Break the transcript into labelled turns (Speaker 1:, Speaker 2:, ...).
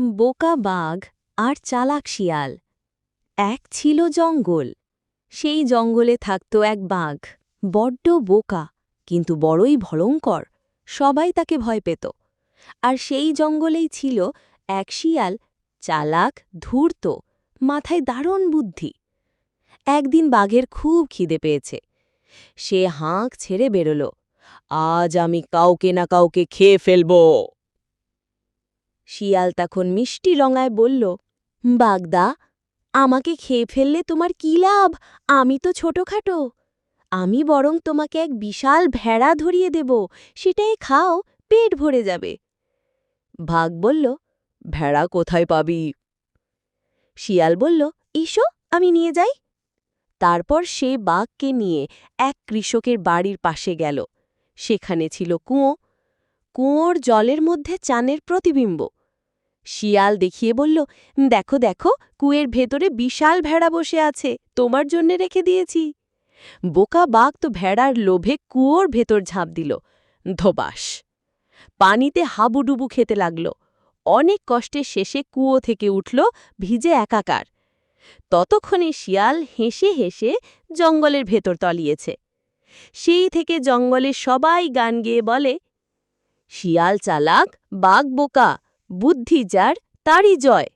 Speaker 1: বোকা বাঘ আর চালাক শিয়াল। এক ছিল জঙ্গল, সেই জঙ্গলে থাকত এক বাঘ। বড্ড বোকা, কিন্তু বড়ই ভয়ঙ্কর, সবাই তাকে ভয় পেত। আর সেই জঙ্গলেই ছিল এক শিয়াল, চালাক, ধূর্ত, মাথায় দারুণ বুদ্ধি। একদিন বাঘের খুব খিদে পেয়েছে। সে হাঁক ছেড়ে বেরোল। আজ আমি কাউকে না কাউকে খেয়ে ফেলব। শিয়াল তখন মিষ্টি রঙায় বলল, বাগদা, আমাকে খেয়ে ফেললে তোমার কি লাভ? আমি তো ছোটখাটো। আমি বরং তোমাকে এক বিশাল ভেড়া ধরিয়ে দেব। সেটাই খাও, পেট ভরে যাবে। ভাগ বলল, ভেড়া কোথায় পাবি? শিয়াল বলল ইসো আমি নিয়ে যাই। তারপর সে বাঘকে নিয়ে এক কৃষকের বাড়ির পাশে গেল। সেখানে ছিল কুঁয়ো। কুঁয়োর জলের মধ্যে চানের প্রতিবিম্ব। শিয়াল দেখিয়ে বলল, দেখো দেখো, কুয়ের ভেতরে বিশাল ভেড়া বসে আছে, তোমার জন্যে রেখে দিয়েছি। বোকা বাঘ তো ভেড়ার লোভে কুয়োর ভেতর ঝাঁপ দিল। ধোবাস। পানিতে হাবুডুবু খেতে লাগল। অনেক কষ্টে শেষে কুয়ো থেকে উঠল ভিজে একাকার। ততক্ষণে শিয়াল হেসে হেসে জঙ্গলের ভেতর তলিয়েছে। সেই থেকে জঙ্গলে সবাই গান গেয়ে বলে, শিয়াল চালাক, বাঘ বোকা বুদ্ধি যার তারই জয়।